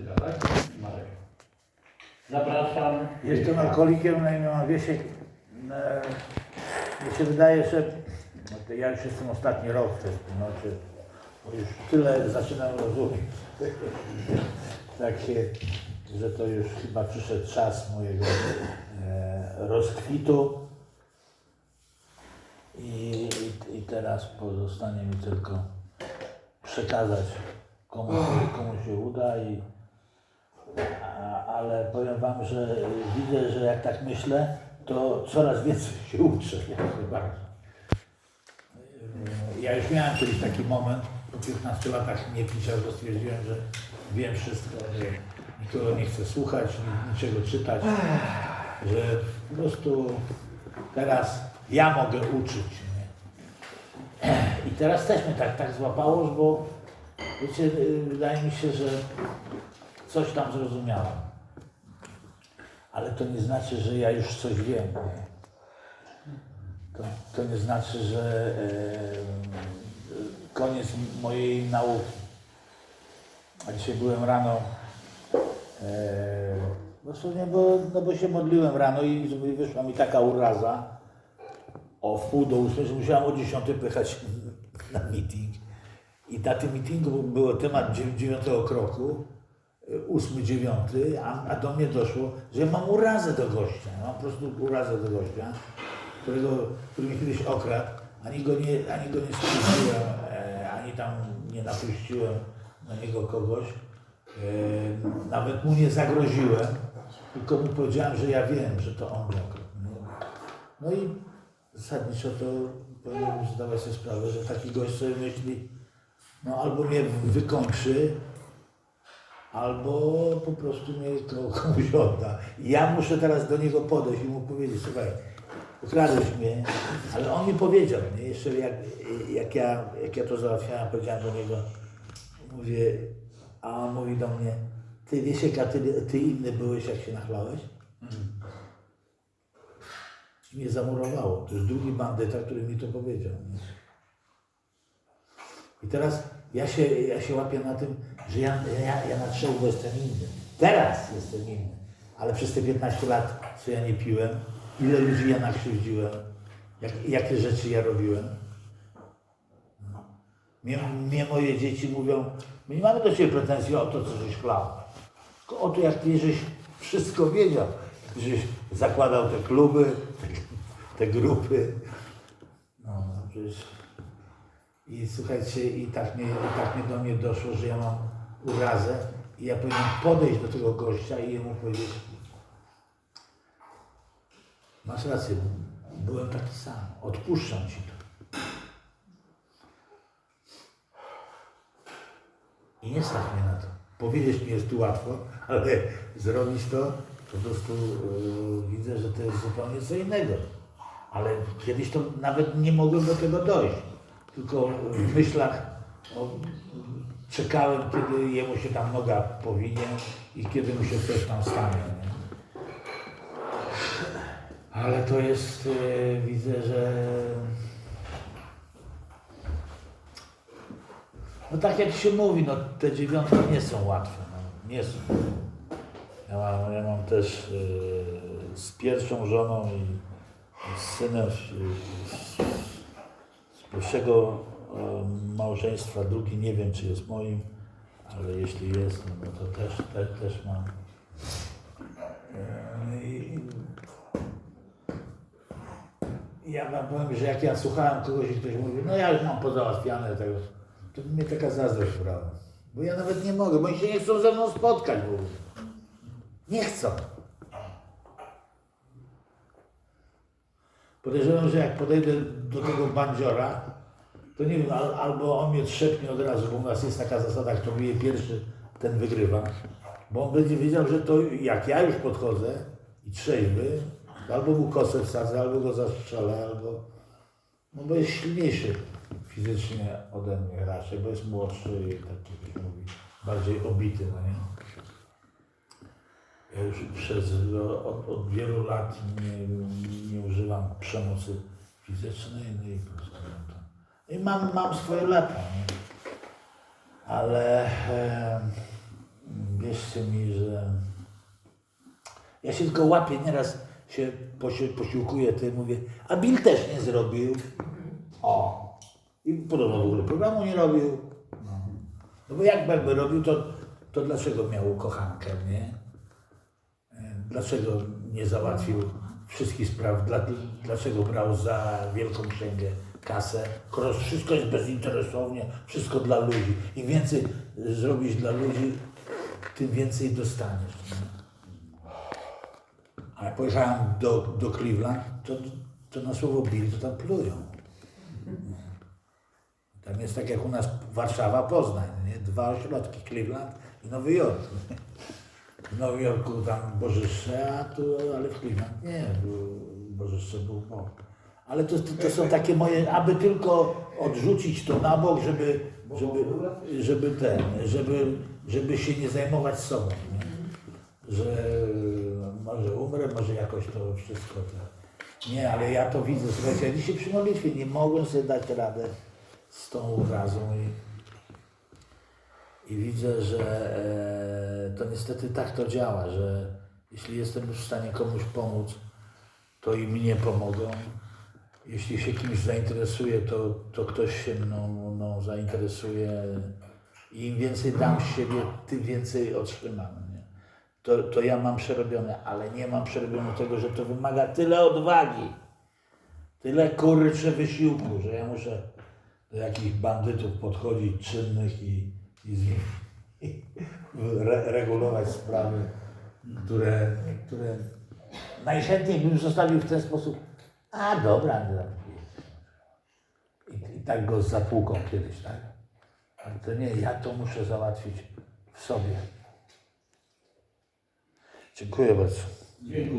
muzyka, tak? Marek. Zapraszam. Jestem alkoholikiem, na imię mam. E, Mi się wydaje, że no ja już jestem ostatni rok w tej wspólnocie, bo już tyle zaczynam rozumieć. Tak się, że to już chyba przyszedł czas mojego e, rozkwitu. I, i, I teraz pozostanie mi tylko przekazać komu, komu się uda i ale powiem Wam, że widzę, że jak tak myślę, to coraz więcej się uczę. Ja już miałem kiedyś taki moment, po 15 latach nie picia, że stwierdziłem, że wiem wszystko, że nikogo nie chcę słuchać, ni- niczego czytać, że po prostu teraz ja mogę uczyć. Nie? I teraz też mnie tak, tak złapało, bo wiecie, yy, wydaje mi się, że coś tam zrozumiałem. Ale to nie znaczy, że ja już coś wiem. To, to nie znaczy, że koniec mojej nauki. A dzisiaj byłem rano, dosłownie, bo, no bo się modliłem rano i wyszła mi taka uraza o wpół do ósmej, że musiałem o dziesiątej pojechać na meeting. I na tym meetingu był temat dziew- dziewiątego kroku, ósmy, dziewiąty, a, a do mnie doszło, że mam urazę do gościa. Mam po prostu urazę do gościa, którego, który mnie kiedyś okradł. Ani go nie, ani go nie skrzywdziłem, e, ani tam nie napuściłem na niego kogoś. E, nawet mu nie zagroziłem, tylko mu powiedziałem, że ja wiem, że to on mnie okradł. No, no i zasadniczo to powinienem zdawać sobie sprawę, że taki gość sobie myśli, no albo mnie wykończy, albo po prostu mnie ko- komuś odda. Ja muszę teraz do niego podejść i mu powiedzieć, słuchaj, ukradłeś mnie, ale on mi powiedział, nie? jeszcze jak, jak, ja, jak ja to załatwiałem, powiedziałem do niego, mówię, a on mówi do mnie, ty wiesz, a ty, ty inny byłeś, jak się nachlałeś? I mnie zamurowało. To jest drugi bandyta, który mi to powiedział. Nie? I teraz ja się, ja się łapię na tym, że ja, ja, ja na trzełku jestem inny. Teraz jestem inny. Ale przez te 15 lat, co ja nie piłem, ile ludzi ja nakrzywdziłem, jak, jakie rzeczy ja robiłem. No. Mnie, mnie moje dzieci mówią, my nie mamy do Ciebie pretensji o to, co żeś chlał. Tylko o to, jak Ty żeś wszystko wiedział. Żeś zakładał te kluby, te grupy. No, no przecież... I słuchajcie, i tak, mnie, i tak mnie do mnie doszło, że ja mam urazę i ja powinienem podejść do tego gościa i jemu powiedzieć masz rację, byłem taki sam, odpuszczam ci to. I nie stać mnie na to. Powiedzieć mi jest tu łatwo, ale zrobić to po prostu yy, widzę, że to jest zupełnie co innego. Ale kiedyś to nawet nie mogłem do tego dojść. Tylko w myślach czekałem, kiedy jemu się tam noga powinie i kiedy mu się coś tam stanie. Nie? Ale to jest, e, widzę, że no tak jak się mówi, no te dziewiątki nie są łatwe, no, nie są. Ja mam, ja mam też e, z pierwszą żoną i, z synem pierwszego małżeństwa, drugi nie wiem czy jest moim, ale jeśli jest, no, to też, te, też mam. I, ja wam powiem, że jak ja słuchałem kogoś i ktoś mówi, no ja już mam pozałatwiane tego, to mnie taka zazdrość brała. Bo ja nawet nie mogę, bo oni się nie chcą ze mną spotkać w ogóle. Nie chcą. Podejrzewam, że jak podejdę do tego bandziora, to nie wiem, al, albo on mnie trzepnie od razu, bo u nas jest taka zasada, kto bije pierwszy, ten wygrywa. Bo on będzie wiedział, że to jak ja już podchodzę i trzeźwy, albo mu kosę wsadzę, albo go zastrzelę, albo... No bo jest silniejszy fizycznie ode mnie raczej, bo jest młodszy i taki, jak mówi, bardziej obity, no nie? Ja już przez, od, od wielu lat nie, nie używam przemocy fizycznej, no i po prostu no to, i mam, mam swoje lata, nie? ale e, wierzcie mi, że ja się tylko łapię, nieraz się posi- posiłkuję tym, mówię, a Bill też nie zrobił. O. I podobno w ogóle programu nie robił. No, no bo jakby robił, to, to dlaczego miał kochankę, nie? Dlaczego nie załatwił wszystkich spraw? Dla, dlaczego brał za wielką księgę kasę? Wszystko jest bezinteresownie, wszystko dla ludzi. Im więcej zrobisz dla ludzi, tym więcej dostaniesz. Nie? A jak pojechałem do, do Cleveland, to, to na słowo Bill to tam plują. Tam jest tak jak u nas Warszawa, Poznań, nie? dwa ośrodki, Cleveland i Nowy Jork. W Nowym Jorku tam Bożyszcze, a tu, ale w Cleveland nie, bo Bożyszcze był bok. Ale to, to, to są takie moje, aby tylko odrzucić to na bok, żeby, żeby, żeby ten, żeby, żeby się nie zajmować sobą. Nie? Że może umrę, może jakoś to wszystko. Nie, ale ja to widzę, słuchajcie, ja dzisiaj przy modlitwie nie mogłem sobie dać radę z tą urazą i, i widzę, że e, to niestety tak to działa, że jeśli jestem w stanie komuś pomóc, to i mnie pomogą. Jeśli się kimś zainteresuje, to, to ktoś się mną, zainteresuje. I im więcej dam z siebie, tym więcej otrzymam. Nie? To, to ja mam przerobione, ale nie mam przerobione tego, że to wymaga tyle odwagi, tyle kurcze wysiłku, że ja muszę do jakichś bandytów podchodzić czynnych i, i z nich re, regulować sprawy, które, które najchętniej bym zostawił w ten sposób. A dobra, no. I, I tak go zapłuką kiedyś, tak? Ale to nie, ja to muszę załatwić w sobie. Dziękuję bardzo. Dziękuję.